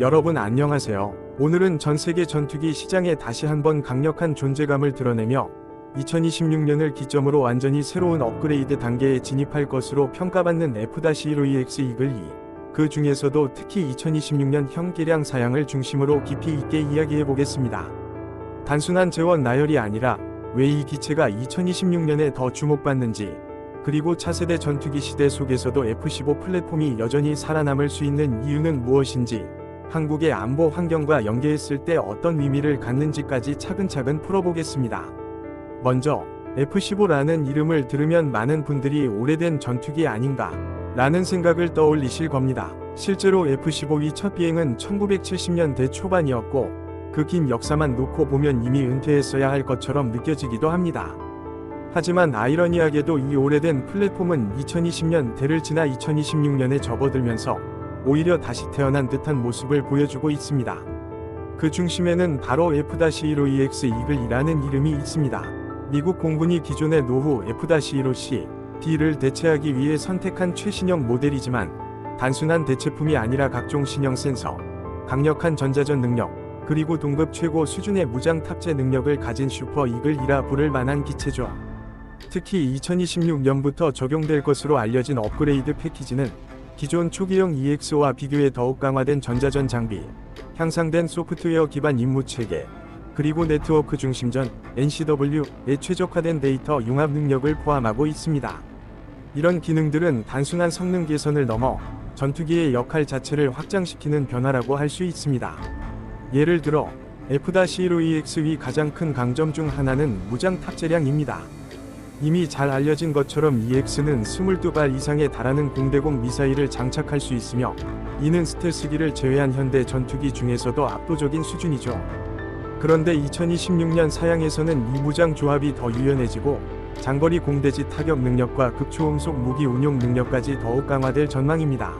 여러분 안녕하세요. 오늘은 전 세계 전투기 시장에 다시 한번 강력한 존재감을 드러내며 2026년을 기점으로 완전히 새로운 업그레이드 단계에 진입할 것으로 평가받는 F-15EX 이글 2. 그 중에서도 특히 2026년 형 개량 사양을 중심으로 깊이 있게 이야기해 보겠습니다. 단순한 재원 나열이 아니라 왜 이 기체가 2026년에 더 주목받는지, 그리고 차세대 전투기 시대 속에서도 F-15 플랫폼이 여전히 살아남을 수 있는 이유는 무엇인지, 한국의 안보 환경과 연계했을 때 어떤 의미를 갖는지까지 차근차근 풀어보겠습니다. 먼저 F-15라는 이름을 들으면 많은 분들이 오래된 전투기 아닌가 라는 생각을 떠올리실 겁니다. 실제로 F-15의 첫 비행은 1970년대 초반이었고 그 긴 역사만 놓고 보면 이미 은퇴했어야 할 것처럼 느껴지기도 합니다. 하지만 아이러니하게도 이 오래된 플랫폼은 2020년 대를 지나 2026년에 접어들면서 오히려 다시 태어난 듯한 모습을 보여주고 있습니다. 그 중심에는 바로 F-15EX 이글이라는 이름이 있습니다. 미국 공군이 기존의 노후 F-15C, D를 대체하기 위해 선택한 최신형 모델이지만 단순한 대체품이 아니라 각종 신형 센서, 강력한 전자전 능력, 그리고 동급 최고 수준의 무장 탑재 능력을 가진 슈퍼 이글이라 부를 만한 기체죠. 특히 2026년부터 적용될 것으로 알려진 업그레이드 패키지는 기존 초기형 EXO와 비교해 더욱 강화된 전자전 장비, 향상된 소프트웨어 기반 임무 체계, 그리고 네트워크 중심전 NCW에 최적화된 데이터 융합 능력을 포함하고 있습니다. 이런 기능들은 단순한 성능 개선을 넘어 전투기의 역할 자체를 확장시키는 변화라고 할 수 있습니다. 예를 들어 F-15EX의 가장 큰 강점 중 하나는 무장 탑재량입니다. 이미 잘 알려진 것처럼 EX는 22발 이상에 달하는 공대공 미사일을 장착할 수 있으며 이는 스텔스기를 제외한 현대 전투기 중에서도 압도적인 수준이죠. 그런데 2026년 사양에서는 이 무장 조합이 더 유연해지고 장거리 공대지 타격 능력과 극초음속 무기 운용 능력까지 더욱 강화될 전망입니다.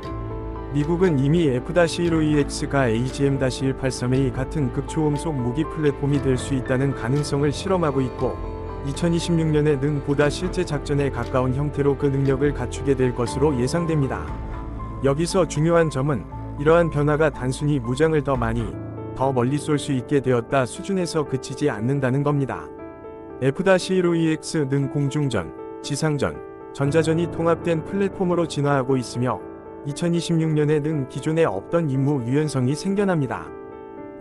미국은 이미 F-15EX가 AGM-183A 같은 극초음속 무기 플랫폼이 될 수 있다는 가능성을 실험하고 있고 2026년에 는 보다 실제 작전에 가까운 형태로 그 능력을 갖추게 될 것으로 예상됩니다. 여기서 중요한 점은 이러한 변화가 단순히 무장을 더 많이, 더 멀리 쏠 수 있게 되었다 수준에서 그치지 않는다는 겁니다. F-15EX는 공중전, 지상전, 전자전이 통합된 플랫폼으로 진화하고 있으며 2026년에 는 기존에 없던 임무 유연성이 생겨납니다.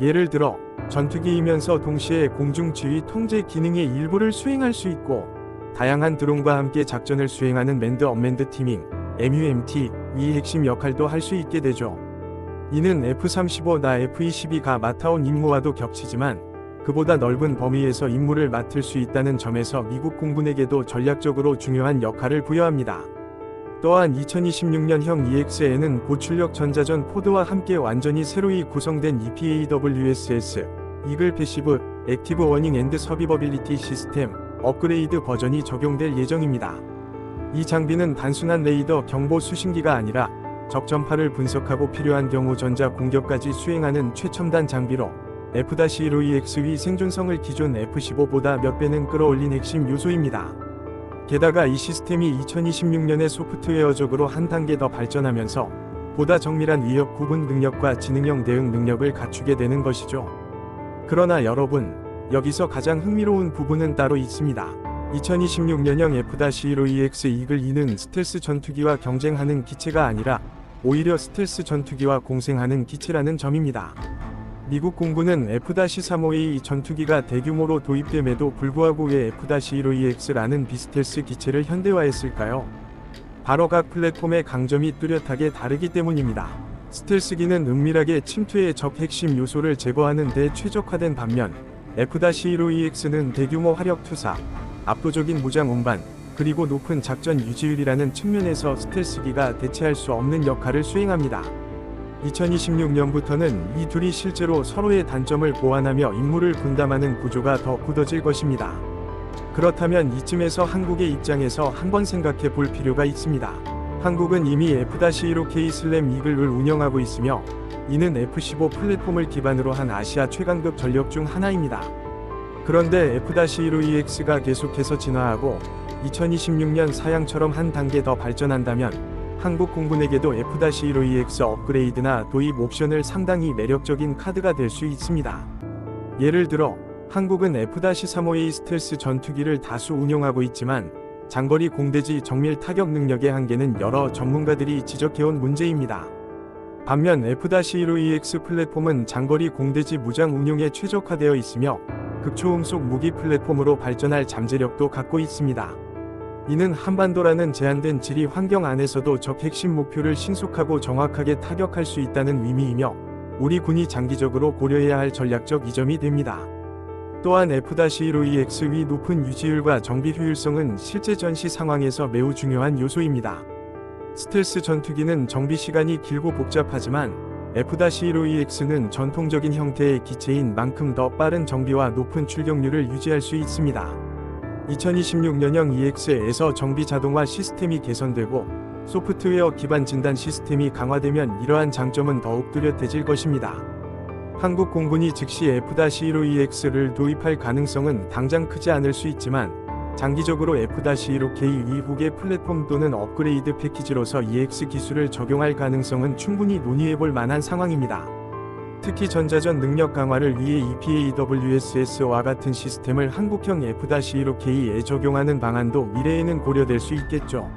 예를 들어 전투기이면서 동시에 공중 지휘 통제 기능의 일부를 수행할 수 있고 다양한 드론과 함께 작전을 수행하는 맨드 언맨드 티밍 MUMT 이 핵심 역할도 할 수 있게 되죠. 이는 F-35나 F-22가 맡아온 임무와도 겹치지만 그보다 넓은 범위에서 임무를 맡을 수 있다는 점에서 미국 공군에게도 전략적으로 중요한 역할을 부여합니다. 또한 2026년형 EX에는 고출력 전자전 포드와 함께 완전히 새로이 구성된 EPAWSS 이글 패시브 액티브 워닝 앤드 서비버빌리티 시스템 업그레이드 버전이 적용될 예정입니다. 이 장비는 단순한 레이더 경보 수신기가 아니라 적전파를 분석하고 필요한 경우 전자 공격까지 수행하는 최첨단 장비로 F-15EX의 생존성을 기존 F-15보다 몇 배는 끌어올린 핵심 요소입니다. 게다가 이 시스템이 2026년에 소프트웨어적으로 한 단계 더 발전하면서 보다 정밀한 위협 구분 능력과 지능형 대응 능력을 갖추게 되는 것이죠. 그러나 여러분, 여기서 가장 흥미로운 부분은 따로 있습니다. 2026년형 F-15EX 이글 2는 스텔스 전투기와 경쟁하는 기체가 아니라 오히려 스텔스 전투기와 공생하는 기체라는 점입니다. 미국 공군은 F-35A 전투기가 대규모로 도입됨에도 불구하고 왜 F-15EX라는 비스텔스 기체를 현대화했을까요? 바로 각 플랫폼의 강점이 뚜렷하게 다르기 때문입니다. 스텔스기는 은밀하게 침투의 적 핵심 요소를 제거하는 데 최적화된 반면 F-15EX는 대규모 화력 투사, 압도적인 무장 운반, 그리고 높은 작전 유지율이라는 측면에서 스텔스기가 대체할 수 없는 역할을 수행합니다. 2026년부터는 이 둘이 실제로 서로의 단점을 보완하며 임무를 분담하는 구조가 더 굳어질 것입니다. 그렇다면 이쯤에서 한국의 입장에서 한번 생각해 볼 필요가 있습니다. 한국은 이미 F-15K 슬램 이글을 운영하고 있으며 이는 F-15 플랫폼을 기반으로 한 아시아 최강급 전력 중 하나입니다. 그런데 F-15EX가 계속해서 진화하고 2026년 사양처럼 한 단계 더 발전한다면 한국 공군에게도 F-15EX 업그레이드나 도입 옵션을 상당히 매력적인 카드가 될 수 있습니다. 예를 들어 한국은 F-35A 스텔스 전투기를 다수 운용하고 있지만 장거리 공대지 정밀 타격 능력의 한계는 여러 전문가들이 지적해온 문제입니다. 반면 F-15EX 플랫폼은 장거리 공대지 무장 운용에 최적화되어 있으며 극초음속 무기 플랫폼으로 발전할 잠재력도 갖고 있습니다. 이는 한반도라는 제한된 지리 환경 안에서도 적 핵심 목표를 신속하고 정확하게 타격할 수 있다는 의미이며 우리 군이 장기적으로 고려해야 할 전략적 이점이 됩니다. 또한 F-15EX 위 높은 유지율과 정비 효율성은 실제 전시 상황에서 매우 중요한 요소입니다. 스텔스 전투기는 정비 시간이 길고 복잡하지만 F-15EX는 전통적인 형태의 기체인 만큼 더 빠른 정비와 높은 출격률을 유지할 수 있습니다. 2026년형 EX에서 정비 자동화 시스템이 개선되고 소프트웨어 기반 진단 시스템이 강화되면 이러한 장점은 더욱 뚜렷해질 것입니다. 한국 공군이 즉시 F-15EX를 도입할 가능성은 당장 크지 않을 수 있지만 장기적으로 F-15K 이후의 플랫폼 또는 업그레이드 패키지로서 EX 기술을 적용할 가능성은 충분히 논의해볼 만한 상황입니다. 특히 전자전 능력 강화를 위해 EPAWSS와 같은 시스템을 한국형 F-15K에 적용하는 방안도 미래에는 고려될 수 있겠죠.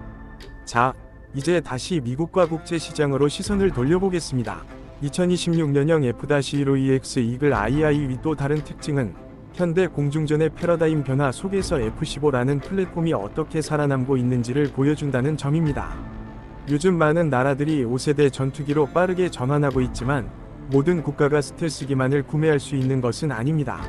자, 이제 다시 미국과 국제 시장으로 시선을 돌려보겠습니다. 2026년형 F-15EX 이글 II 또 다른 특징은 현대 공중전의 패러다임 변화 속에서 F-15라는 플랫폼이 어떻게 살아남고 있는지를 보여준다는 점입니다. 요즘 많은 나라들이 5세대 전투기로 빠르게 전환하고 있지만 모든 국가가 스텔스기만을 구매할 수 있는 것은 아닙니다.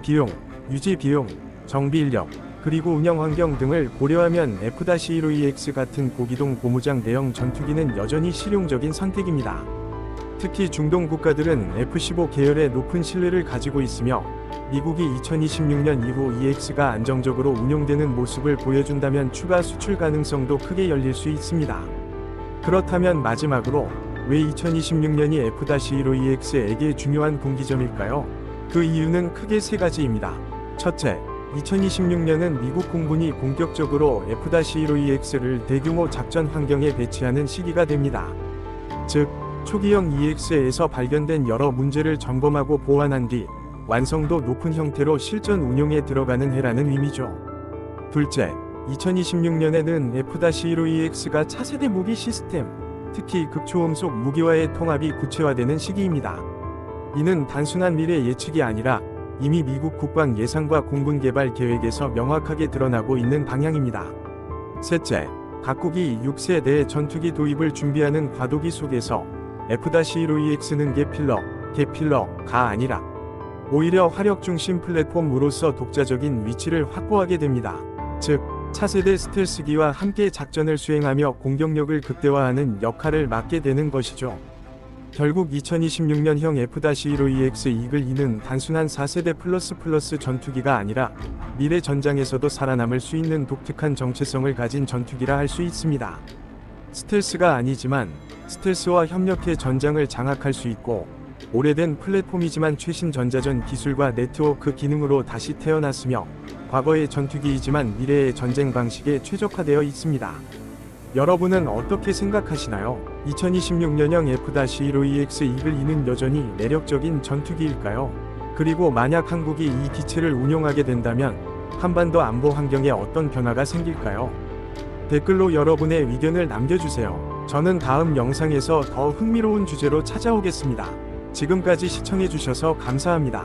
비용, 유지 비용, 정비 인력, 그리고 운영 환경 등을 고려하면 F-15EX 같은 고기동 고무장 대형 전투기는 여전히 실용적인 선택입니다. 특히 중동 국가들은 F-15 계열의 높은 신뢰를 가지고 있으며 미국이 2026년 이후 EX가 안정적으로 운용되는 모습을 보여준다면 추가 수출 가능성도 크게 열릴 수 있습니다. 그렇다면 마지막으로 왜 2026년이 F-15EX에게 중요한 분기점일까요? 그 이유는 크게 세 가지입니다. 첫째, 2026년은 미국 공군이 본격적으로 F-15EX를 대규모 작전 환경에 배치하는 시기가 됩니다. 즉, 초기형 EX에서 발견된 여러 문제를 점검하고 보완한 뒤 완성도 높은 형태로 실전 운용에 들어가는 해라는 의미죠. 둘째, 2026년에는 F-15EX가 차세대 무기 시스템, 특히 극초음 속 무기와의 통합이 구체화되는 시기입니다. 이는 단순한 미래 예측이 아니라 이미 미국 국방 예상과 공군 개발 계획에서 명확하게 드러나고 있는 방향입니다. 셋째, 각국이 6세대 전투기 도입을 준비하는 과도기 속에서 F-15EX는 개필러, 개필러가 아니라 오히려 화력 중심 플랫폼으로서 독자적인 위치를 확보하게 됩니다. 즉, 차세대 스텔스기와 함께 작전을 수행하며 공격력을 극대화하는 역할을 맡게 되는 것이죠. 결국 2026년형 F-15EX 이글 2는 단순한 4세대 플러스 플러스 전투기가 아니라 미래 전장에서도 살아남을 수 있는 독특한 정체성을 가진 전투기라 할 수 있습니다. 스텔스가 아니지만 스텔스와 협력해 전장을 장악할 수 있고 오래된 플랫폼이지만 최신 전자전 기술과 네트워크 기능으로 다시 태어났으며 과거의 전투기이지만 미래의 전쟁 방식에 최적화되어 있습니다. 여러분은 어떻게 생각하시나요? 2026년형 F-15EX 이글 2는 여전히 매력적인 전투기일까요? 그리고 만약 한국이 이 기체를 운용하게 된다면 한반도 안보 환경에 어떤 변화가 생길까요? 댓글로 여러분의 의견을 남겨주세요. 저는 다음 영상에서 더 흥미로운 주제로 찾아오겠습니다. 지금까지 시청해주셔서 감사합니다.